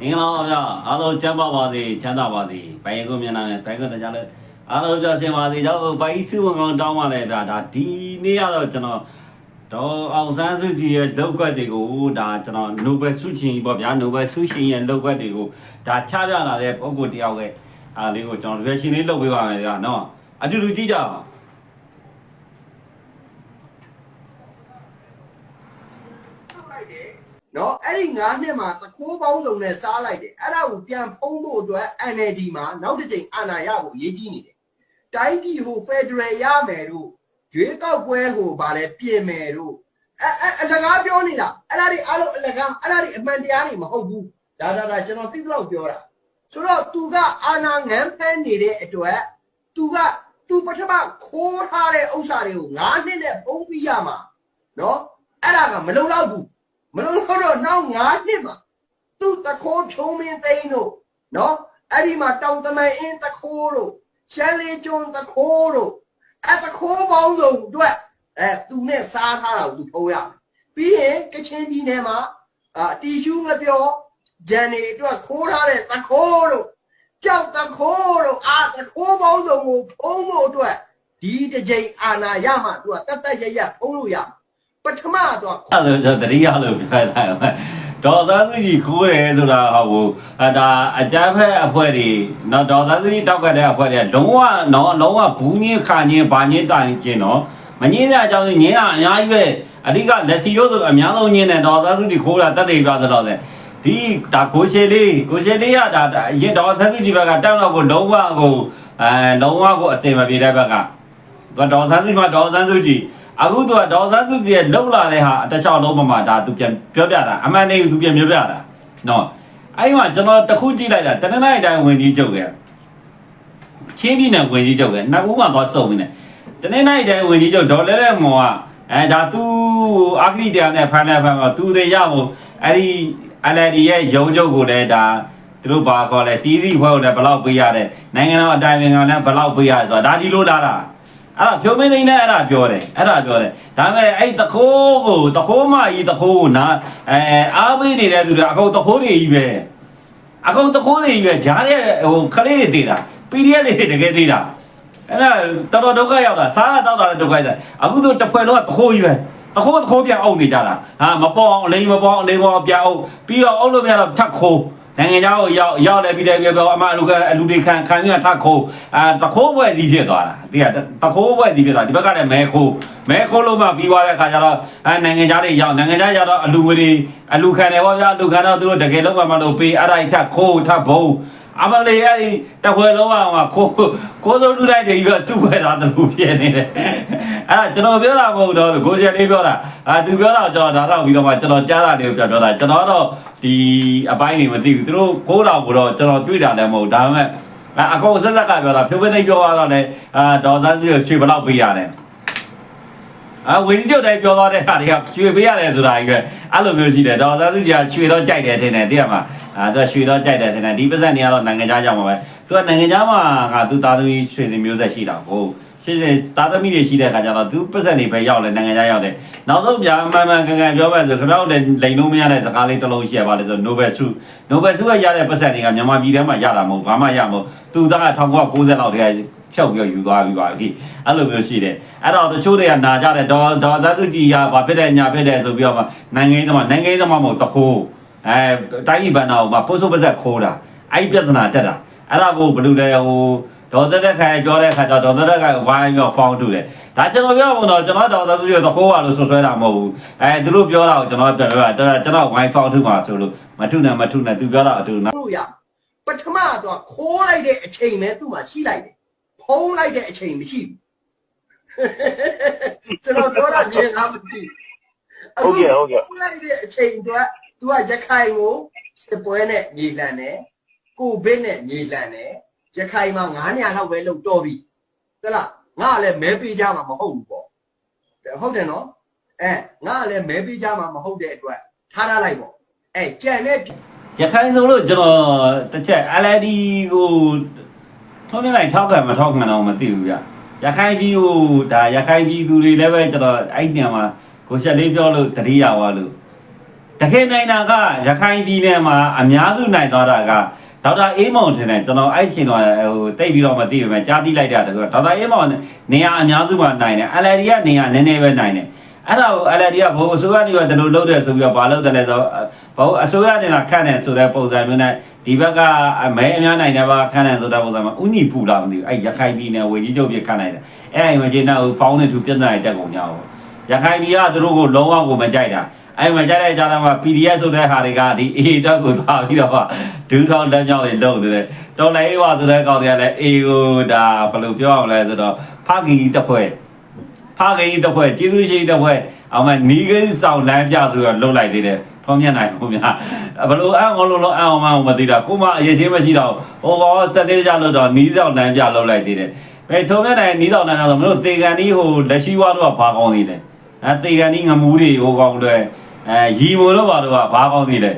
မင်္ဂလာပါဗျာအားလုံးကျမ်းပါပါစေချမ်းသာပါစေဘိုင်ကိုမျက်နှာနဲ့ဘိုင်ကိုတရားလဲအားလုံးကြောက်ရှင်ပါစေကြောက်ဘိုင်စုဝင်ကောင်တောင်းပါလေဗျာဒါဒီနေ့ကတော့ကျွန်တော်တော့အောင်ဆန်းစုကြည်ရဲ့လောက်ကွက်တွေကိုဒါကျွန်တော်နိုဘယ်ဆုရှင်ကြီးပေါ့ဗျာနိုဘယ်ဆုရှင်ရဲ့လောက်ကွက်တွေကိုဒါချပြလာတဲ့ပုံကိုတယောက်ရဲ့အားလေးကိုကျွန်တော် reaction လေးလုပ်ပေးပါမယ်ဗျာနော်အတူတူကြည့်ကြအောင် ထုတ်လိုက်တယ် နော်အဲ့ဒီ9နှစ်မှာတကိုးပေါင်းစုံနဲ့စားလိုက်တယ်အဲ့ဒါကိုပြန်ဖုံးဖို့အတွက် NLD မှာနောက်တစ်ကြိမ်အာဏာရဖို့အရေးကြီးနေတယ်တိုင်းပြည်ဟိုဖက်ဒရယ်ရမယ်တို့ရွေးကောက်ပွဲဟိုဗာလဲပြင်မယ်တို့အဲအဲအလကားပြောနေတာအဲ့ဒါတွေအားလုံးအလကားအဲ့ဒါတွေအမှန်တရားတွေမဟုတ်ဘူးဒါဒါဒါကျွန်တော်သိသလောက်ပြောတာဆိုတော့သူကအာဏာငန်းဖဲနေတဲ့အတွက်သူကသူပထမခိုးထားတဲ့ဥစ္စာတွေကို9နှစ်နဲ့ပုံပြီးရမှာနော်အဲ့ဒါကမလုံလောက်ဘူး မလို့တော့နောက်9နှစ်မှာသူ့တခိုးဖြုံးမင်းသိန်းတို့နော်အဲ့ဒီမှာတောင်တမန်အင်းတခိုးတို့ရှမ်းလေးကျွန်းတခိုးတို့အဲ့တခိုးပေါင်းစုံအတွက်အဲသူနဲ့စားထားတာကိုသူဖုံးရမယ်ပြီးရင်ကချင်ပြည်နယ်မှာအာတီရှူးငပြောဂျန်နေအတွက်ခိုးထားတဲ့တခိုးတို့ကြောက်တခိုးတို့အာတခိုးပေါင်းစုံကိုဖုံးဖို့အတွက်ဒီတစ်ကြိမ်အာနာရမှသူကတတ်တတ်ရရဖုံးလို့ရမှာ ပထမတော့အဲ့ဒါဆိုတတိယလို့ပြောတာဒေါ်သားစုကြီးခိုးတယ်ဆိုတာဟောဘူးအဲဒါအကြမ်းဖက်အဖွဲ့တွေနော်ဒေါ်သားစုကြီးတောက်ကတဲ့အဖွဲ့တွေကလုံးဝနော်လုံးဝဘူးညင်းခါညင်းဘာညင်းတိုင်ကျင်နော်မငင်းတဲ့အကြောင်းညင်းတာအများကြီးပဲအဓိကလက်စီတို့ဆိုအများဆုံးညင်းတယ်ဒေါ်သားစုကြီးခိုးတာတက်တယ်ပြဆိုတော့လေဒီဒါကိုရှေလေးကိုရှေလေးကဒါရင်ဒေါ်သားစုကြီးဘက်ကတောက်တော့ကိုလုံးဝကိုအဲလုံးဝကိုအစင်မပြေတဲ့ဘက်ကသူဒေါ်သားစုကြီးမှာဒေါ်သားစုကြီး အခုသူကဒေါ်စန်းသူကြီးရဲ့လှုပ်လာတဲ့ဟာအတစ်ချောင်းလုံးပမာဒါသူပြန်ပြောပြတာအမှန်တည်းသူပြန်ပြောပြတာနော်အဲ့ဒီမှာကျွန်တော်တခုကြည့်လိုက်တာတနင်္လာနေ့တိုင်းဝင်ကြီးကျုပ်ရဲ့ချင်းပြည်နယ်ဝင်ကြီးကျုပ်ရဲ့နောက်ဦးမှာသွားစုံနေတယ်တနင်္လာနေ့တိုင်းဝင်ကြီးကျုပ်ဒေါ်လဲလဲမော်ကအဲဒါသူအာဂရိတရားနဲ့ဖန်တဲ့ဖန်ကသူတွေရဖို့အဲ့ဒီ LD ရဲ့ရုံးချုပ်ကိုလည်းဒါသူတို့ဘာခေါ်လဲစီးစီးဖွဲ့ကိုလည်းဘယ်လောက်ပေးရတယ်နိုင်ငံတော်အတိုင်းအမြံကလည်းဘယ်လောက်ပေးရတယ်ဆိုတာဒါဒီလိုလာတာ အဲ့ဒါဖြိုးမင်းသိန်းနဲ့အဲ့ဒါပြောတယ်အဲ့ဒါပြောတယ်ဒါပေမဲ့အဲ့တခိုးကိုတခိုးမကြီးတခိုးကိုနာအဲအားပေးနေတဲ့သူတွေအကုန်တခိုးတွေကြီးပဲအကုန်တခိုးတွေကြီးပဲဂျားတဲ့ဟိုခလေးတွေသေးတာ PDF တွေတကယ်သေးတာအဲ့ဒါတော်တော်ဒုက္ခရောက်တာစားရတော့တာလည်းဒုက္ခရောက်တာအခုတို့တစ်ဖွဲ့လုံးကတခိုးကြီးပဲတခိုးတခိုးပြန်အုပ်နေကြတာဟာမပေါ်အောင်အလိမ်မပေါ်အောင်အလိမ်ပေါ်အောင်ပြန်အုပ်ပြီးတော့အုပ်လို့မရတော့ထပ်ခိုး နိုင်ငံခြားကိုရောက်ရောက်တယ်ပြီးတယ်ပြောပြောအမလူကအလူတွေခံခံရထခိုးအာတခိုးဘွယ်ကြီးဖြစ်သွားတာတိရတခိုးဘွယ်ကြီးဖြစ်သွားဒီဘက်ကလည်းမဲခိုးမဲခိုးလို့မှပြီးသွားတဲ့ခါကျတော့အဲနိုင်ငံခြားတွေရောက်နိုင်ငံခြားရောက်တော့အလူငွေတွေအလူခံတယ်ဗောဗျာအလူခံတော့သူတို့တကယ်လုံးမှမလို့ပေးအဲ့ဒါထခိုးထဘုံအမလေးအဲ့ဒီတခွဲလုံးကခိုးကိုစိုးလူတိုင်းတွေကစုဖွဲ့တာတလူဖြစ်နေတယ် အဲ့ဒါကျွန်တော်ပြောတာမဟုတ်တော့ကိုချက်လေးပြောတာအာသူပြောတာကျွန်တော်ဒါတော့ပြီးတော့မှကျွန်တော်ကြားတာလေးကိုပြောပြောတာကျွန်တော်တော့ဒီအပိုင်းတွေမသိဘူးသူတို့ကိုးတော်ကိုတော့ကျွန်တော်တွေ့တာလည်းမဟုတ်ဒါပေမဲ့အကောင်ဆက်ဆက်ကပြောတာဖြိုးပသိပြောရတော့လေအာဒေါ်သားစုရွှေဘလောက်ပေးရတယ်အာဝင်းကျုပ်တိုင်းပြောသွားတဲ့ဟာတွေကရွှေပေးရတယ်ဆိုတာကြီးပဲအဲ့လိုမျိုးရှိတယ်ဒေါ်သားစုကြီးကရွှေတော့ကြိုက်တယ်ထင်တယ်သိရမှာအာသူကရွှေတော့ကြိုက်တယ်ထင်တယ်ဒီပတ်စံတွေကတော့နိုင်ငံခြားကြောင်ပါပဲသူကနိုင်ငံခြားမှာကသူသားသမီးရွှေစင်မျိုးဆက်ရှိတာကို ရွှေစင်သားသမီးတွေရှိတဲ့ခါကျတော့သူပတ်စံတွေပဲရောက်လဲနိုင်ငံခြားရောက်တယ်နောက်ဆုံးပြမှန်မှန်ကန်ကန်ပြောမယ်ဆိုခင်ဗျားတို့လည်းလိန်လို့မရတဲ့စကားလေးတစ်လုံးရှိရပါလေဆို Nobel ဆု Nobel ဆုကရတဲ့ပတ်စံတွေကမြန်မာပြည်ထဲမှာရတာမဟုတ်ဘာမှရမဟုတ်သူသားက1990လောက်တည်းကဖြုတ်ပြီးယူသွားပြီးပါပြီအဲ့လိုမျိုးရှိတယ်အဲ့တော့တချို့တွေကနာကြတယ်ဒေါ်ဒေါ်သစုကြည်ကဘာဖြစ်တယ်ညာဖြစ်တယ်ဆိုပြီးတော့မှနိုင်ငံရေးသမားနိုင်ငံရေးသမားမဟုတ်တခိုးအဲတိုင်းပြည်ဘဏ္ဍာကိုမှပို့ဆိုးပါဆက်ခိုးတာအဲ့ဒီပြဿနာတက်တာအဲ့ဒါကိုဘယ်လိုလဲဟို ဒေါ်သက်သက်ခိုင်ပြောတဲ့ခါကျတော့ဒေါ်သက်သက်ကဝိုင်းပြီးဖောင်းတူတယ်ဒါကျွန်တော်ပြောမှာတော့ကျွန်တော်ဒေါ်သက်စုရတခိုးပါလို့ဆွဆွဲတာမဟုတ်ဘူးအဲသူတို့ပြောတာကိုကျွန်တော်ပြန်ပြောတာကျွန်တော်ဝိုင်းဖောင်းထုမှာဆိုလို့မထုနဲ့မထုနဲ့သူပြောတာအတူနော်လို့ရပထမတော့ခိုးလိုက်တဲ့အချိန်ပဲသူ့မှာရှိလိုက်တယ်ဖုံးလိုက်တဲ့အချိန်မရှိဘူးကျွန်တော်ပြောတာမြင်လားမသိဟုတ်ကဲ့ဟုတ်ကဲ့ဖုံးလိုက်တဲ့အချိန်တော့သူကရခိုင်ကိုစစ်ပွဲနဲ့ညီလန်တယ်ကိုဗစ်နဲ့ညီလန်တယ် ရခိုင်မှာ900လောက်ပဲလောက်တော့ပြီသလားငါလည်းမဲပေးကြမှာမဟုတ်ဘူးပေါ့ဟုတ်တယ်နော်အဲငါလည်းမဲပေးကြမှာမဟုတ်တဲ့အတွက်ထားထားလိုက်ပေါ့အဲကြံတဲ့ရခိုင်ဆိုလို့ကျွန်တော်တစ်ချက် LID ကိုထုံးနေလိုက်ထောက်ခံမထောက်ခံတော့မသိဘူးဗျရခိုင်ပြည်ကိုဒါရခိုင်ပြည်သူတွေလည်းပဲကျွန်တော်အဲ့ညမှာကိုချက်လေးပြောလို့တတိယဝါလို့တကယ်နိုင်တာကရခိုင်ပြည်နယ်မှာအများစုနိုင်သွားတာက ဒေါက်တာအေးမောင်ထင်တယ်ကျွန်တော်အဲ့ချိန်တော့ဟိုတိတ်ပြီးတော့မသိပါမယ်ကြားသိလိုက်တာတဆိုတော့ဒေါက်တာအေးမောင်နေရာအများစုမှာနိုင်တယ် LRD ကနေရာနည်းနည်းပဲနိုင်တယ်အဲ့ဒါကို LRD ကဘိုးအစိုးရနေပဲဒီလိုလုပ်တယ်ဆိုပြီးတော့ဘာလုပ်တယ်လဲဆိုတော့ဘိုးအစိုးရနေတာခန့်တယ်ဆိုတဲ့ပုံစံမျိုးနဲ့ဒီဘက်ကအမဲအများနိုင်တယ်ဘာခန့်တယ်ဆိုတဲ့ပုံစံမှာဥနီပူလာမသိဘူးအဲ့ရခိုင်ပြည်နယ်ဝေကြီးချုပ်ပြခန့်လိုက်တယ်အဲ့အိမ်မှာကျင်းတော့ဖောင်းနေသူပြဿနာတက်ကုန်ကြအောင်ရခိုင်ပြည်ကသူတို့ကိုလုံးဝကိုမကြိုက်တာ အဲ့မှာကြိုက်တဲ့ကြားထဲမှာ PDF ဆိုတဲ့ဟာတွေကဒီ AA တက်ကိုသွားပြီးတော့ဒူးထောင်းလက်မြောက်တွေလုံနေတယ်တော်လည်းအေးပါဆိုတဲ့ကောင်တွေကလည်းအေးကိုဒါဘယ်လိုပြောအောင်လဲဆိုတော့ဖကီတက်ဖွဲ့ဖကီတက်ဖွဲ့ကျေးဇူးရှိတက်ဖွဲ့အောင်မနီးကင်းဆောင်လမ်းပြဆိုတော့လုံလိုက်သေးတယ်ထုံးမြတ်နိုင်ခုများဘလို့အံ့ငလုံးလုံးအံ့အောင်မသိတာကိုမအရေးချင်းမရှိတော့ဟိုဘောစက်သေးကြလို့တော့နီးဆောင်လမ်းပြလုံလိုက်သေးတယ်အဲထုံးမြတ်နိုင်နီးဆောင်လမ်းဆိုမလို့တေကန်ဒီဟိုလက်ရှိဝါတော့ဘာကောင်းသေးလဲအဲတေကန်ဒီငမူးတွေဟိုကောင်းတွေ အဲရီမိုလို့ပါတော့ဘာကောင်းသေးလဲ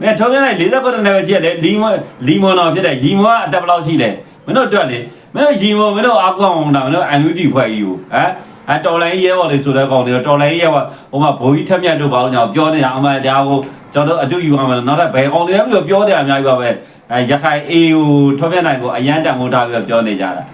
မင်းထုံးမြတ်နိုင်၄၉နဲ့ပဲကြည့်တယ်လီမလီမွန်တော်ဖြစ်တယ်ရီမွန်ကအတက်ဘယ်လောက်ရှိလဲမင်းတို့တွက်လေမင်းတို့ရီမွန်မင်းတို့အာကောင်းအောင်တာမင်းတို့အန်ယူတီဖွဲ့ကြီးကိုဟမ်အတော်လိုင်းရဲဘော်လေးဆိုတဲ့ကောင်တွေတော်လိုင်းရဲဘော်ဟိုမှာဘိုးကြီးထက်မြတ်တို့ဘာလို့ညောပြောနေတာအမှန်တရားကိုကျွန်တော်တို့အတူယူအောင်မယ်နောက်တော့ဘယ်ကောင်တွေလဲပြီးပြောတယ်အများကြီးပါပဲအဲရခိုင်အေးကိုထောပြနိုင်ကိုအရန်တန်ဖိုးထားပြီးပြောနေကြတာ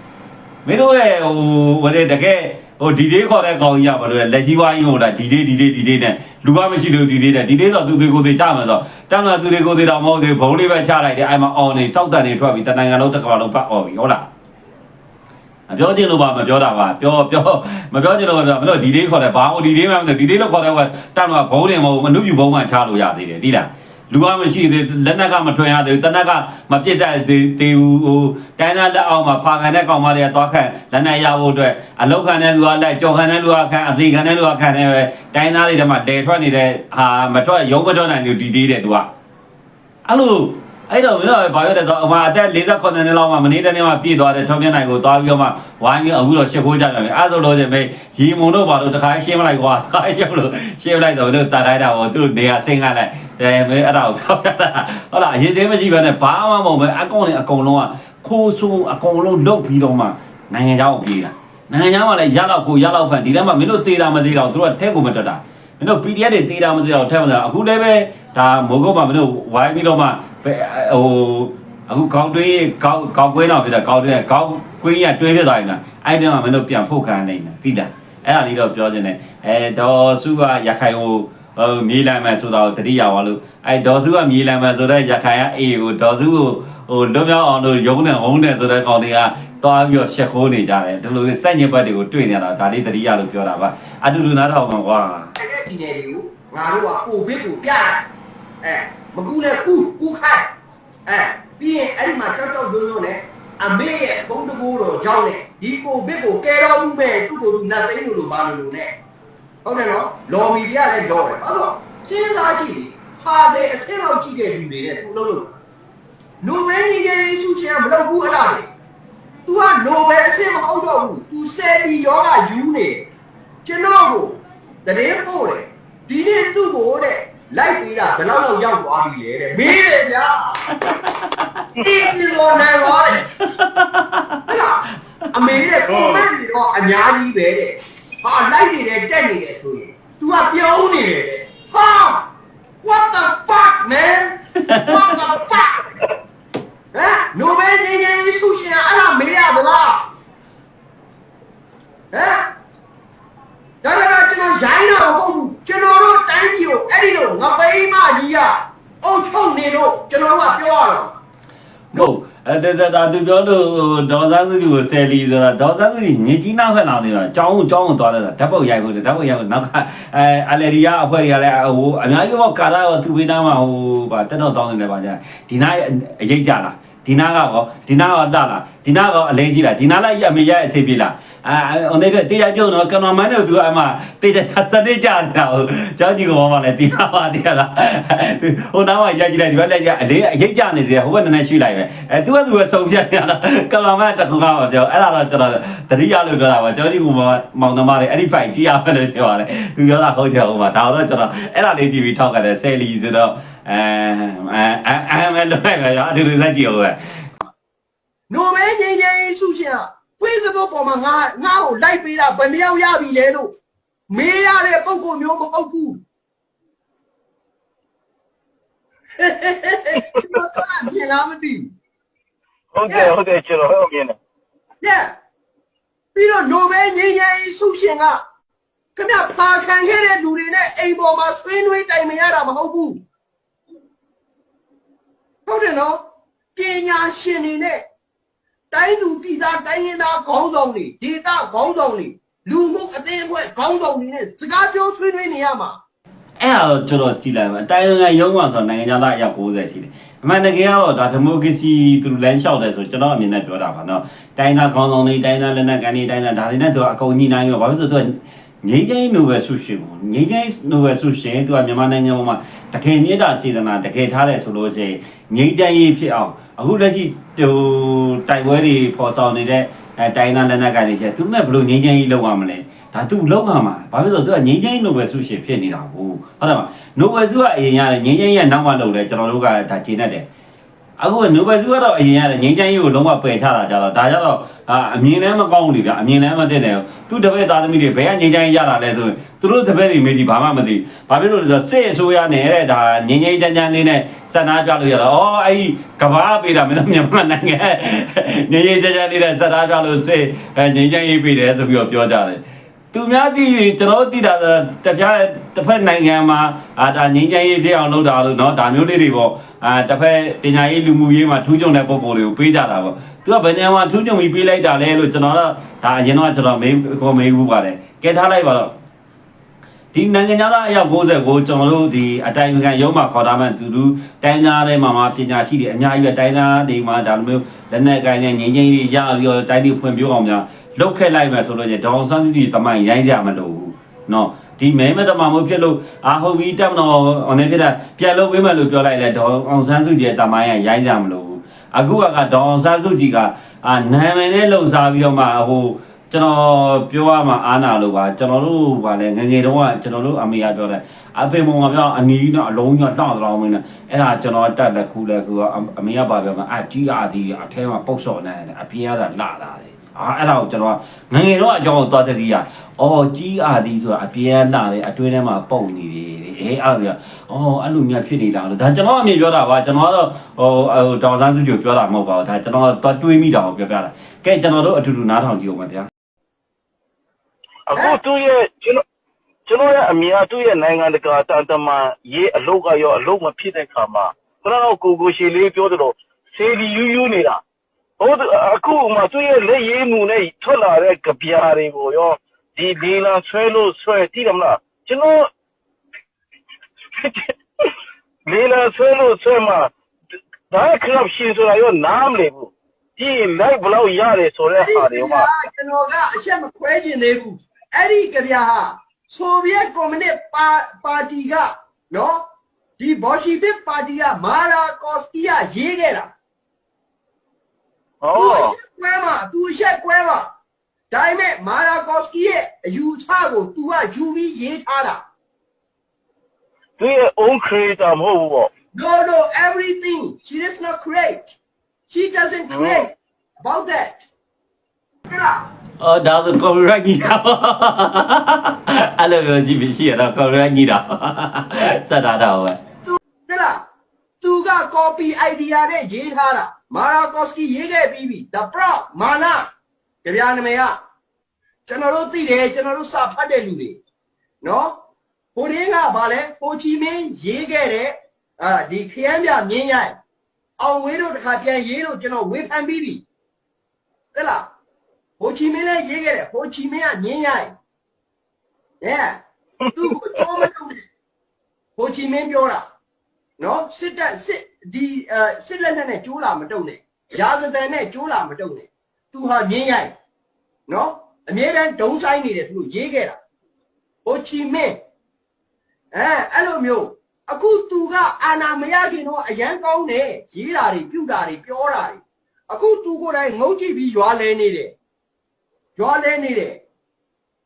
မင်းတို့ရဲ့ဟိုဝတဲ့တကယ် ဟိုဒီလေးခေါ်တဲ့ကောင်ကြီးကဘာလို့လဲလက်ကြီးဝိုင်းဟိုလားဒီလေးဒီလေးဒီလေးနဲ့လူကမရှိလို့ဒီလေးနဲ့ဒီလေးဆိုသူတွေကိုယ်သေးကြမှာဆိုတမ်းလာသူတွေကိုယ်သေးတော့မဟုတ်သေးဘုံလေးပဲချလိုက်တယ်အဲ့မှာအော်နေစောက်တန်နေထွက်ပြီးတနိုင်ငံလုံးတစ်ကမ္ဘာလုံးပတ်အော်ပြီဟုတ်လားမပြောချင်လို့ပါမပြောတာပါပြောပြောမပြောချင်လို့ပါပြောမလို့ဒီလေးခေါ်တယ်ဘာလို့ဒီလေးမှမသိဒီလေးလို့ခေါ်တယ်ကတန်းတော့ဘုံနေမဟုတ်မနုပြူဘုံမှချလို့ရသေးတယ်ဒီလားလူကမရှိသေးလက်နက်ကမထွင်ရသေးဘူးတနက်ကမပြစ်တတ်သေးသေးဘူးဟို တိုင်းသားလက်အောက်မှာဖာခံတဲ့ကောင်မတွေကသွားခန့်လက်နက်ရဖို့အတွက်အလောက်ခံတဲ့လူကလက်ကြော်ခံတဲ့လူကခန့်အသေးခံတဲ့လူကခန့်နေပဲတိုင်းသားတွေတည်းမှာတဲထွက်နေတဲ့ဟာမထွက်ရုံးမထွက်နိုင်ဘူးဒီသေးတယ်သူကအဲ့လိုအဲ့တော့မင်းတို့ဘာပြောလဲဆိုအမအသက်48နှစ်လောက်မှမနေ့တနေ့မှပြည့်သွားတယ်ထုံပြနိုင်ကိုသွားပြီးတော့မှဝိုင်းပြီးအခုတော့ရှစ်ခိုးကြပြန်ပြီအဲ့ဆိုလို့ချင်းမေးရီမုံတို့ဘာလို့တခါရှင်းမလိုက်ကွာတခါရှင်းလို့ရှင်းလိုက်တော့တို့တာခိုင်းတာပေါ့သူတို့နေရာဆင်းခိုင်းလိုက်အဲမေးအဲ့ဒါကိုပြောပြတာဟုတ်လားအရေးသေးမရှိဘဲနဲ့ဘာမှမဟုတ်ပဲအကောင်နဲ့အကောင်လုံးက ခိုးဆိုးအကောင်လုံးလုတ်ပြီးတော့မှနိုင်ငံခြားကိုပြေးတာနိုင်ငံခြားမှာလည်းရတော့ကိုရတော့ဖန်ဒီထဲမှာမင်းတို့သေးတာမသေးတော့သူတို့ကထဲကိုမတက်တာမင်းတို့ PDF တွေသေးတာမသေးတော့ထဲမှာအခုလည်းပဲဒါမိုးကုတ်မှာမင်းတို့ဝိုင်းပြီးတော့မှဟိုအခုကောင်းတွေးကောင်းကောင်းကွင်းတော့ဖြစ်တာကောင်းတွေးကောင်းကွင်းရတွဲဖြစ်သွားပြီလားအဲ့ဒီမှာမင်းတို့ပြန်ဖို့ခံနေတယ်သိလားအဲ့ဒါလေးတော့ပြောခြင်းနဲ့အဲဒေါ်စုကရခိုင်ကိုဟိုမြေးလမ်းမယ်ဆိုတော့တတိယဝါလို့အဲဒေါ်စုကမြေးလမ်းမယ်ဆိုတော့ရခိုင်ကအေးကိုဒေါ်စုကို ဟိုလွတ်မြောက်အောင်လို့ရုံးနေဟုံးနေဆိုတဲ့ကောင်တွေကသွားပြီးတော့ရှက်ခိုးနေကြတယ်ဒီလိုစက်ညစ်ဘက်တွေကိုတွေ့နေတာဒါလေးတတိယလို့ပြောတာပါအတူတူနားထောင်မှာကွာအဲ့ဒီနယ်တွေကိုငါတို့ကကိုဗစ်ကိုပြတယ်အဲမကူနဲ့ကူကူခိုင်းအဲပြီးရင်အဲ့ဒီမှာကြောက်ကြောက်ရွံ့ရွံ့နဲ့အမေရဲ့ဘုံတကူတော်ကြောင်းနဲ့ဒီကိုဗစ်ကိုကဲတော်မှုမဲ့သူ့ကိုယ်သူနတ်သိန်းလို့လို့ပါလို့လို့နဲ့ဟုတ်တယ်နော်လော်မီတွေကလည်းကြောတယ်ဘာလို့စဉ်းစားကြည့်ဟာတဲ့အဆင့်လောက်ကြည့်တဲ့လူတွေနဲ့သူ့လုံးလို့ နိုဘယ်ညီရဲ့သူ့ချင်မလုပ်ဘူးအဲ့ဒါလေ तू ကနိုဘယ်အဆင့်မဟုတ်တော့ဘူး तू ဆယ်ပြီးယောဂယူနေကျွန်တော်ကိုတရင်ပို့တယ်ဒီနေ့သူ့ကိုတဲ့လိုက်ပြီးတာဘယ်လောက်လောက်ရောက်သွားပြီလဲတဲ့မေးတယ်ဗျာဒီဒီလိုနိုင်ပါလေဟဲ့လားအမေတဲ့ comment တွေတော့အများကြီးပဲတဲ့ဟာလိုက်နေတယ်တက်နေတယ်ဆိုရင် तू ကပြုံးနေတယ်တဲ့ဟာ ဒါဒါသူပြောလို့ဒေါ်စန်းစုကိုဆယ်လီဆိုတာဒေါ်စန်းစုမြင်ကြီးနောက်ဖက်လာနေတာကြောင်းကြောင်းကိုသွားလဲတာဓာတ်ပုတ်ရိုက်ဖို့ဓာတ်ပုတ်ရိုက်ဖို့နောက်ကအဲအလေရီယာအဖွဲ့တွေကလည်းဟိုအများကြီးပေါ့ကာလာရောသူဝိနာမှာဟိုဗာတက်တော့တောင်းနေတယ်ဗာကြာဒီနားအရေးကြလားဒီနားကောဒီနားကောလှလားဒီနားကောအလေးကြီးလားဒီနားလိုက်အမေရဲ့အစီပြေလား အာဟိုနေကတရားကျုံတော့ကမ္ဘာမန်းတို့သူအမတေးချစတဲ့ကြနေတာဟိုကျောင်းကြီးကောင်မလည်းတရားပါတရားလားဟိုနားမှာရိုက်ကြည့်လိုက်ဒီဘက်လက်ရအလေးအရေးကြနေတယ်ဟိုဘက်နည်းနည်းရှိလိုက်ပဲအဲသူကသူကစုံပြနေတာကမ္ဘာမန်းတခုကပြောအဲ့ဒါတော့ကျွန်တော်တတိယလို့ပြောတာပါကျောင်းကြီးကောင်မမောင်နှမတွေအဲ့ဒီဖိုင်ကြည့်ရမယ်လို့ပြောရတယ်သူပြောတာဟုတ်တယ်ဟိုမှာဒါတော့ကျွန်တော်အဲ့ဒါလေး TV ထောက်ကြတယ်ဆယ်လီဆိုတော့အဲအဲအဲမဲလို့ပဲရအတူတူစက်ကြည့်အောင်ပဲနိုဘယ်ငင်းငင်းဆုရှင်က Facebook ပေါ်မှာငါငါ့ကိုလိုက်ပေးတာဘယ်နှယောက်ရပြီလဲလို့မေးရတဲ့ပုံကိုမျိုးမဟုတ်ဘူးကျွန်တော်ကမြင်လားမသိဘူးဟုတ်ကဲ့ဟုတ်ကဲ့ကျွန်တော်ဟုတ်မြင်တယ်။ညပြီးတော့နိုဘယ်ငြိမ်းချမ်းရေးဆုရှင်ကခင်ဗျဖာခံခဲ့တဲ့လူတွေနဲ့အိမ်ပေါ်မှာဆွေးနွေးတိုင်မရတာမဟုတ်ဘူး။ဟုတ်တယ်နော်ပညာရှင်တွေနဲ့ တိုင်းလူပြည်သားတိုင်းရင်းသားခေါင်းဆောင်တွေဒေသခေါင်းဆောင်တွေလူမှုအသင်းအဖွဲ့ခေါင်းဆောင်တွေနဲ့စကားပြောဆွေးနွေးနေရမှာအဲ့ဒါတော့ကျွန်တော်ကြည့်လိုက်မယ်အတိုင်းနိုင်ငံရုံးမှာဆိုတော့နိုင်ငံသားအယောက်90ရှိတယ်အမှန်တကယ်ကတော့ဒါဒီမိုကရေစီသူတို့လမ်းလျှောက်တယ်ဆိုကျွန်တော်အမြင်နဲ့ပြောတာပါနော်တိုင်းသားခေါင်းဆောင်တွေတိုင်းသားလက်နက်ကန်တွေတိုင်းသားဒါတွေနဲ့သူကအကုန်ညီနိုင်ရောဘာဖြစ်လို့ဆိုတော့ငြိမ်းချမ်းနိုဘယ်ဆုရှင်ကိုငြိမ်းချမ်းနိုဘယ်ဆုရှင်သူကမြန်မာနိုင်ငံမှာတကယ်မြတ်တာစေတနာတကယ်ထားတယ်ဆိုလို့ရှိရင်ငြိမ်းချမ်းရေးဖြစ်အောင် အခုလက်ရှိဟိုတိုက်ပွဲတွေပေါ်ဆောင်နေတဲ့အဲတိုင်းသားလက်နက်ကန်တွေကျသူတို့နဲ့ဘယ်လိုငြိမ်းချမ်းရေးလုပ်ရမလဲဒါသူလောက်မှာမှာဘာဖြစ်လို့လဲသူကငိမ့်ချင်းနိုဘယ်ဆုရှင်ဖြစ်နေတာကိုဟုတ်တယ်မနိုဘယ်ဆုကအရင်ရတယ်ငိမ့်ချင်းရဲ့နောက်မှလုပ်လဲကျွန်တော်တို့ကဒါဂျင်းတတ်တယ် အခုကနိုဘယ်ဆုကတော့အရင်ရတယ်ငိမ့်ချင်းရေးကိုလုံးဝပယ်ချတာကြတော့ဒါကြတော့အာအမြင်လည်းမကောင်းဘူးလေဗျအမြင်လည်းမသိတယ်သူတပည့်သားသမီးတွေဘယ်ကငိမ့်ချင်းရတာလဲဆိုရင်သူတို့တပည့်တွေမေးကြည့်ဘာမှမသိဘာဖြစ်လို့လဲဆိုတော့စစ်အစိုးရနဲ့တဲ့ဒါငိမ့်ချင်းချမ်းချမ်းလေးနဲ့စန္ဒပြလို့ရတော့အော်အဲ့ဒီကဘာပေးတာမင်းတို့မြန်မာနိုင်ငံငိမ့်ချင်းချမ်းချမ်းလေးနဲ့စန္ဒပြလို့စစ်ငိမ့်ချင်းရေးပေးတယ်ဆိုပြီးတော့ပြောကြတယ် သူများသိကျွန်တော်သိတာတပြားတစ်ဖက်နိုင်ငံမှာအာဒါငင်းချမ်းရေးဖြစ်အောင်လုပ်တာလို့เนาะဒါမျိုးလေးတွေပေါ့ အာတစ်ဖက်ပညာရေးလူမှုရေးမှာထူးချွန်တဲ့ပုံပေါ်တွေကိုပေးကြတာပေါ့သူကဘယ်နေရာမှာထူးချွန်ပြီးပေးလိုက်တာလဲလို့ကျွန်တော်တော့ဒါအရင်တော့ကျွန်တော်မေးခေါ်မေးဘူးပါတယ်ကဲထားလိုက်ပါတော့ဒီနိုင်ငံသားအယောက်60ကိုကျွန်တော်တို့ဒီအတိုင်းအကန်ရုံးမှာခေါ်ထားမှသူတို့တိုင်းသားတွေမှာမှာပညာရှိတွေအများကြီးပဲတိုင်းသားတွေမှာဒါလိုမျိုးလက်နက်ကိုင်းနဲ့ငင်းချင်းတွေရပြီးတော့တိုင်းပြည်ဖွံ့ဖြိုးအောင်များ လောက်ခဲ့လိုက်မယ်ဆိုလို့ကျဒေါအောင်ဆန်းစုကြည်တမိုင်းရိုင်းကြမလို့ဘူးเนาะ ဒီမဲမတမမို့ဖြစ်လို့အာဟုတ်ပြီတက်မတော်အနေဖြစ်တာပြန်လို့ဝေးမယ်လို့ပြောလိုက်လဲဒေါအောင်ဆန်းစုကြည်ရဲ့တမိုင်းကရိုင်းကြမလို့ဘူးအခုကဒေါအောင်ဆန်းစုကြည်ကအာနာမည်နဲ့လှုပ်ရှားပြီးတော့မှဟိုကျွန်တော်ပြောရမှာအာနာလို့ပါကျွန်တော်တို့ဗာလဲငငယ်တုန်းကကျွန်တော်တို့အမေကပြောတယ်အဖေမောင်ကပြောအနီးတော့အလုံးကြီးတောင်းတောင်းမင်းနဲ့အဲ့ဒါကျွန်တော်တက်လက်ခုလက်ခုအမေကပါပြောမှာအကြီးအသည်အထဲမှာပုတ်စော်နေတယ်အပြင်ကလာလာတယ်အာအဲ့ဒါကိုကျွန်တော်ကငငယ်တော့အကြောင်းကိုသွားတတိယ အော်ကြီးအာသည်ဆိုတာအပြဲလာတယ်အတွင်းထဲမှာပုံနေတယ်အေးအဲ့လိုပြောအော်အဲ့လိုများဖြစ်နေတာလို့ဒါကျွန်တော်အမြင်ပြောတာပါကျွန်တော်ကတော့ဟိုဟိုတောင်ဆန်းစုကြိုပြောတာမဟုတ်ပါဘူးဒါကျွန်တော်သွားတွေးမိတာကိုပြောပြတာကဲကျွန်တော်တို့အတူတူနားထောင်ကြည့်အောင်ပါဗျာအခုသူ့ရဲ့ကျွန်တော်ကျွန်တော်ရဲ့အမြင်ကသူ့ရဲ့နိုင်ငံတကာတန်တမန်ရေးအလုပ်ကရောအလုပ်မဖြစ်တဲ့ခါမှာခဏတော့ကိုကိုရှည်လေးပြောသလိုစေဒီယူယူနေတာဟုတ်တယ်အခုမှသူ့ရဲ့လက်ရည်မှုနဲ့ထွက်လာတဲ့ကြပြားတွေကိုရော ဒီဒီလာဆွဲလို့ဆွဲတိတယ်မလားကျွန်တော်လေလာဆွဲလို့ဆွဲမှာဒါခရပ်ရှင်ဆိုတာရောနားမလည်ဘူးဒီလိုက်ဘလောက်ရတယ်ဆိုတဲ့ဟာတွေမှာကျွန်တော်ကအချက်မခွဲကျင်သေးဘူးအဲ့ဒီကြပြာဟာဆိုဗီယက်ကွန်မြူနစ်ပါတီကနော်ဒီဘော်ရှီဗစ်ပါတီကမာရာကော့စကီကရေးခဲ့တာဟောကွဲမှာသူအချက်ကွဲမှာ ဒါပေမဲ့မာရာကော့စကီရဲ့အယူဆကို तू ကယူပြီးရေးထားတာ သူရဲ့ own creator မဟုတ်ဘူးပေါ့ no no everything she does not create she doesn't create about that ဟုတ်လား အော်ဒါဆို copyright ကြီးတာအဲ့လိုပြောကြည့်မရှိရတော့ copyright ကြီးတာစတာတော့ပဲ ဟုတ်လားသူက copy idea နဲ့ရေးထားတာမာရာကော့စကီရေးခဲ့ပြီးပြီ the pro မာနာ ကြပြာနာမည်ကကျွန်တော်တို့သိတယ်ကျွန်တော်တို့စာဖတ်တဲ့လူတွေနော်ဟိုရင်းကဗာလဲဟိုချီမင်းရေးခဲ့တဲ့အာဒီခရမ်းပြမြင်းရိုက်အောင်ဝေးတို့တခါပြန်ရေးလို့ကျွန်တော်ဝေဖန်ပြီးပြီဟုတ်လားဟိုချီမင်းလည်းရေးခဲ့တယ်ဟိုချီမင်းကမြင်းရိုက်အဲသူ့ကိုကြောမထုတ်နဲ့ဟိုချီမင်းပြောတာနော်စစ်တပ်စစ်ဒီအဲစစ်လက်နက်နဲ့ကျိုးလာမတုံနဲ့ရာဇသန်နဲ့ကျိုးလာမတုံနဲ့ သူဟာမြင်းရိုက်နော်အမြဲတမ်းဒုံဆိုင်နေတယ်သူတို့ရေးခဲ့တာဟိုချီမင်းအဲအဲ့လိုမျိုးအခုသူကအာနာမရခင်တော့အရန်ကောင်းတယ်ရေးတာတွေပြုတာတွေပြောတာတွေအခုသူကိုယ်တိုင်ငုတ်ကြည့်ပြီးရွာလဲနေတယ်ရွာလဲနေတယ်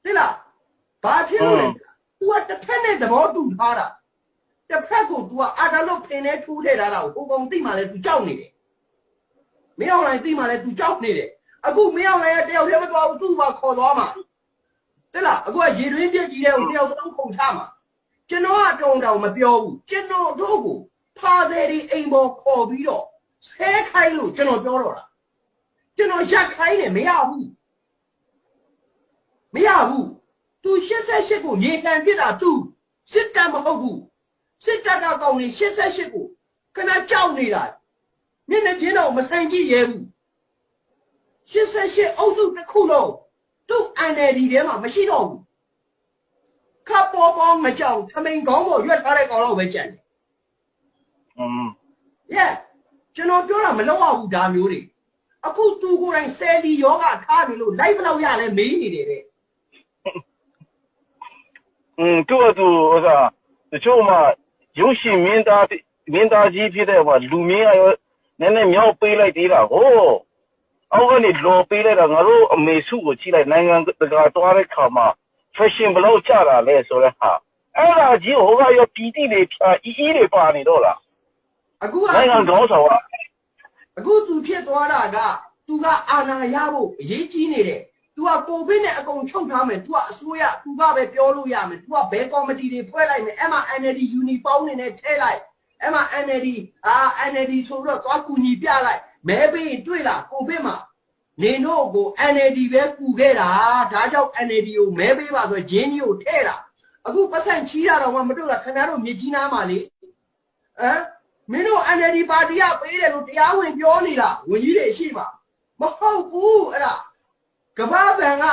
သိလားဘာဖြစ်လို့လဲ तू ကတစ်ဖက်နဲ့သဘောတူထားတာ တစ်ဖက်ကို तू ကအာတာလို့ဖင်နေထူးထည့်ထားတာကိုဟိုကောင်သိမှလဲ तू ကြောက်နေတယ်မင်းအောင်လိုင်းသိမှလဲ तू ကြောက်နေတယ် အခုမင်းအောင်လိုင်းရဲ့တယောက်တည်းမသွားဘူးသူ့ဘာခေါ်သွားမှာတဲ့လားအခုကရေတွင်းပြက်ကြီးတဲ့ကိုတယောက်သုံးခုန်ချမှာကျွန်တော်ကတုံတောင်မပြောဘူးကျွန်တော်တို့ကိုဖာသည်ဒီအိမ်ပေါ်ခေါ်ပြီးတော့ဆဲခိုင်းလို့ကျွန်တော်ပြောတော့တာကျွန်တော်ရက်ခိုင်းတယ်မရဘူးမရဘူး तू 88ကိုမြေတံပြစ်တာ तू စစ်တပ်မဟုတ်ဘူးစစ်တပ်ကကောင်းနေ88ကိုခဏကြောက်နေတာမျက်နှာချင်းတော့မဆိုင်ကြည့်ရဲဘူး 88အုပ်စုတစ်ခုလုံးသူ့ NLD ထဲမှာမရှိတော့ဘူးခပ်ပေါ်ပေါ်မကြောက်ထမိန်ကောင်းပေါ်ရွက်ထားတဲ့ကောင်တော့ပဲကြံတယ် อืม yeah ကျွန်တော်ပြောတာမလောက်အောင်ဘူးဒါမျိုးတွေအခုသူကိုယ်တိုင်ဆယ်လီယောဂထားပြီလို့ live ဘယ်လောက်ရလဲမေးနေတယ်တဲ့ อืมသူ့အတူဟိုစားတချို့မှရုပ်ရှင်မင်းသားမင်းသားကြီးဖြစ်တဲ့ဟိုလူမင်းကရောနည်းနည်းမြောက်ပေးလိုက်သေးတာဟို အောက်ကနေလော်ပေးလိုက်တာငါတို့အမေစုကိုကြည့်လိုက်နိုင်ငံတကာတွားတဲ့ခါမှာ fashion ဘယ်လောက်ကျတာလဲဆိုတဲ့ဟာအဲ့ဒါကြီးဟိုကရောပီတိတွေဖြာအီအီတွေပါနေတော့လား အခုက နိုင်ငံကောင်းဆောင်က အခုသူဖြစ်သွားတာကသူကအာဏာရဖို့အရေးကြီးနေတယ်။ तू ကကိုဗစ်နဲ့အကုန်ချုပ်ထားမယ်။ तू ကအစိုးရ तू ကပဲပြောလို့ရမယ်။ तू ကဘယ်ကော်မတီတွေဖွဲ့လိုက်မယ်။အဲ့မှာ NLD ယူနီပေါင်းနေနဲ့ထည့်လိုက်။အဲ့မှာ NLD အာ NLD ဆိုတော့သွားကူညီပြလိုက်။ မဲပေးရင်တွေ့လားကိုဗစ်မှာနေတို့ကို NLD ပဲကူခဲ့တာ။ဒါကြောင့် NLD ကိုမဲပေးပါဆိုဂျင်းကြီးကိုထည့်တာ။အခုပတ်စံချီးရတော့မှမတွေ့လားခင်ဗျားတို့မြေကြီးနားမှာလေ။ဟမ်မင်းတို့ NLD ပါတီကပေးတယ်လို့တရားဝင်ပြောနေတာဝင်ကြီးတွေရှိမှာမဟုတ်ဘူးအဲ့ဒါကမ္ဘာဘဏ်က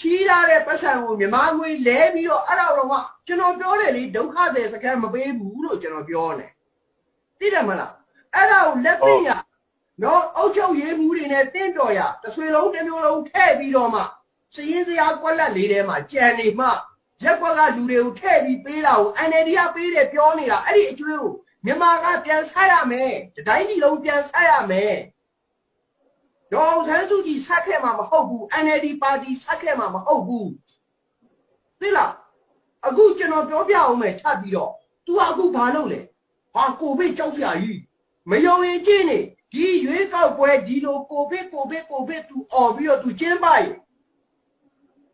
ချီးထားတဲ့ပတ်စံကိုမြန်မာငွေလဲပြီးတော့အဲ့ဒါတော့မှကျွန်တော်ပြောတယ်လေဒုက္ခသည်စခန်းမပေးဘူးလို့ကျွန်တော်ပြောတယ်သိတယ်မလားအဲ့ဒါကိုလက်သိရ နော်အုတ်ချုပ်ရေးမှုတွေနဲ့တင့်တော်ရတစ်ဆွေလုံးတစ်မျိုးလုံးထည့်ပြီးတော့မှစည်ရင်စရာကွက်လက်လေးထဲမှာကြံနေမှရက်ကွက်ကလူတွေကိုထည့်ပြီးပေးတာကို NLD ကပေးတယ်ပြောနေတာအဲ့ဒီအကျွေးကိုမြန်မာကပြန်ဆက်ရမယ်တတိုင်းပြည်လုံးပြန်ဆက်ရမယ်ဒေါအောင်ဆန်းစုကြည်ဆက်ခဲ့မှာမဟုတ်ဘူး NLD ပါတီဆက်ခဲ့မှာမဟုတ်ဘူးသိလားအခုကျွန်တော်ပြောပြအောင်မယ်ထပ်ပြီးတော့ तू ကအခုဘာလုပ်လဲဟာကိုဗစ်ကြောက်စရာကြီးမယုံရင်ကြည့်နေ ဒီရွေးကောက်ပွဲဒီလိုကိုဗစ်ကိုဗစ်ကိုဗစ်သူអော်ပြီးတော့သူကျင်းပရေ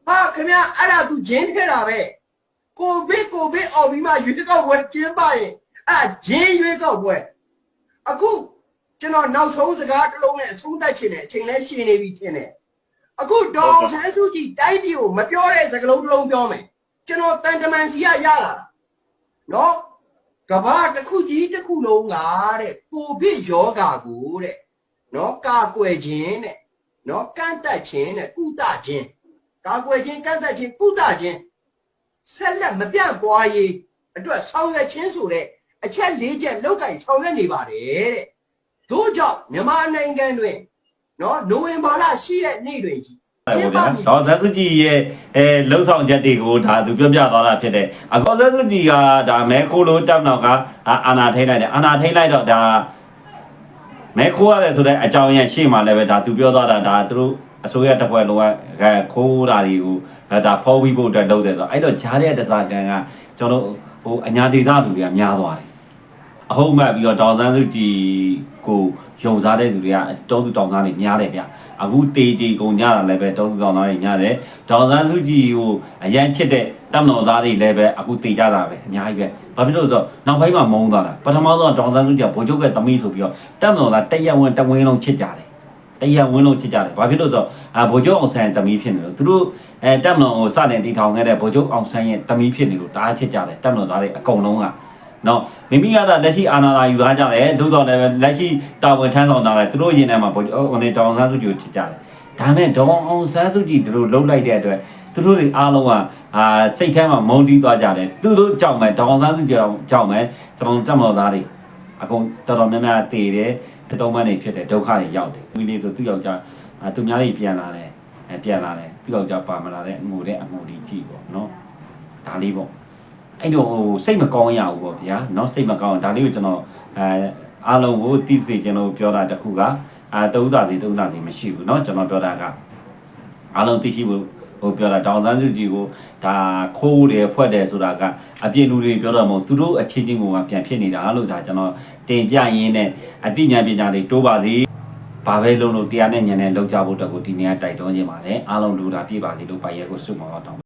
ဟာခင်ဗျအဲ့ဒါသူဂျင်းထဲတာပဲကိုဗစ်ကိုဗစ်អော်ပြီးမှရွေးကောက်ပွဲကျင်းပရေအဲ့ဂျင်းရွေးကောက်ပွဲအခုကျွန်တော်နောက်ဆုံးစကားတစ်လုံးနဲ့အဆုံးသတ်ချင်တယ်အချိန်လဲရှင်နေပြီထင်တယ်အခုဒေါ်ဆန်းစုကြည်တိုင်းပြည်ကိုမပြောတဲ့စကားလုံးတစ်လုံးပြောမယ်ကျွန်တော်တန်တမန်စီကရလာတာနော် ကဘာတစ်ခုကြီးတစ်ခုလုံးကတဲ့ကိုဗစ်ယောဂါကိုတဲ့နော်ကာကွယ်ခြင်းတဲ့နော်ကန့်တက်ခြင်းတဲ့ကုသခြင်းကာကွယ်ခြင်းကန့်တက်ခြင်းကုသခြင်းဆက်လက်မပြန့်ပွားရေးအတွက်ဆောင်ရွက်ခြင်းဆိုတဲ့အချက်၄ချက်လောက်ကင်ဆောင်ရွက်နေပါတယ်တဲ့တို့ကြောင့်မြန်မာနိုင်ငံတွင်နော်နိုဝင်ဘာလရှိတဲ့နေ့တွင်ကြီး ဟုတ်ပါဗျာဒေါ်ဆန်းစုကြည်ရဲ့အဲလှုပ်ဆောင်ချက်တွေကိုဒါသူပြောပြသွားတာဖြစ်တယ်အကောဆန်းစုကြည်ကဒါမဲခိုးလို့တပ်တော့ကအာအာနာထိန်လိုက်တယ်အာနာထိန်လိုက်တော့ဒါမဲခိုးရတယ်ဆိုတဲ့အကြောင်းရရှေ့မှာလည်းပဲဒါသူပြောသွားတာဒါသူတို့အစိုးရတပ်ဖွဲ့လုံးကခိုးတာတွေကိုဒါဖော်ပြီးဖို့အတွက်လုပ်တယ်ဆိုတော့အဲ့တော့ဂျားတဲ့တစားကန်ကကျွန်တော်ဟိုအညာဒေသလူတွေကများသွားတယ်အဟုတ်မှတ်ပြီးတော့ဒေါ်ဆန်းစုကြည်ကိုယုံစားတဲ့သူတွေကတောသူတောင်သားတွေများတယ်ဗျ အခုတေးတီကုန်ကြတာလည်းပဲတောသူဆောင်သားတွေများတယ်ဒေါ်စန်းစုကြည်ကိုအရန်ချစ်တဲ့တပ်မတော်သားတွေလည်းပဲအခုတေးကြတာပဲအများကြီးပဲဘာဖြစ်လို့လဲဆိုတော့နောက်ပိုင်းမှာမုန်းသွားတာပထမဆုံးဒေါ်စန်းစုကြည်ကဗိုလ်ချုပ်ကသမီးဆိုပြီးတော့တပ်မတော်သားတရက်ဝင်တဝင်းလုံးချစ်ကြတယ်တရက်ဝင်လုံးချစ်ကြတယ်ဘာဖြစ်လို့လဲဆိုတော့အာဗိုလ်ချုပ်အောင်ဆန်းရဲ့သမီးဖြစ်နေလို့သူတို့အဲတပ်မတော်ကိုစတင်တည်ထောင်ခဲ့တဲ့ဗိုလ်ချုပ်အောင်ဆန်းရဲ့သမီးဖြစ်နေလို့တအားချစ်ကြတယ်တပ်မတော်သားတွေအကုန်လုံးက နော်မိမိကတော့လက်ရှိအာဏာလာယူထားကြတယ်သို့တော်လည်းပဲလက်ရှိတာဝန်ထမ်းဆောင်ကြတယ်သူတို့ရင်ထဲမှာပေါ့ဟိုနေတောင်ဆန်းစုကြည်ကိုချစ်ကြတယ်ဒါနဲ့ဒေါန်အောင်ဆန်းစုကြည်သူတို့လှုပ်လိုက်တဲ့အတွက်သူတို့တွေအားလုံးကအာစိတ်ထဲမှာမုန်းတီးသွားကြတယ်သူတို့ကြောက်မယ်ဒေါန်အောင်ဆန်းစုကြည်ကြောက်မယ်ကျွန်တော်တက်မတော်သားတွေအကုန်တော်တော်များများတည်တယ်တုံးမန်းနေဖြစ်တယ်ဒုက္ခတွေရောက်တယ်မိလေးဆိုသူ့ယောက်ျားအာသူများတွေပြန်လာတယ်အဲပြန်လာတယ်သူ့ယောက်ျားပါမလာတဲ့အမှုတဲ့အမှုတွေကြည့်ပေါ့နော်ဒါလေးပေါ့ အဲ့တော့ဟိုစိတ်မကောင်းရဘူးပေါ့ဗျာเนาะစိတ်မကောင်းဒါလေးကိုကျွန်တော်အဲအားလုံးကိုသိစေကျွန်တော်ပြောတာတခုကအာတုံးတာစီတုံးတာစီမရှိဘူးเนาะကျွန်တော်ပြောတာကအားလုံးသိရှိဖို့ဟိုပြောတာတောင်ဆန်းစုကြည်ကိုဒါခိုးတယ်ဖွက်တယ်ဆိုတာကအပြစ်လူတွေပြောတော့မဟုတ်သူတို့အချင်းချင်းကပြန်ဖြစ်နေတာလို့ဒါကျွန်တော်တင်ပြရင်းနဲ့အသိဉာဏ်ပညာတွေတိုးပါစေဘာပဲလုံးလို့တရားနဲ့ဉာဏ်နဲ့လောက်ကြဖို့အတွက်ကိုဒီနေ့ကတိုက်တွန်းခြင်းပါတယ်အားလုံးလူတာပြည့်ပါစေလို့ပိုင်ရဲကိုဆုမတော်တောင်း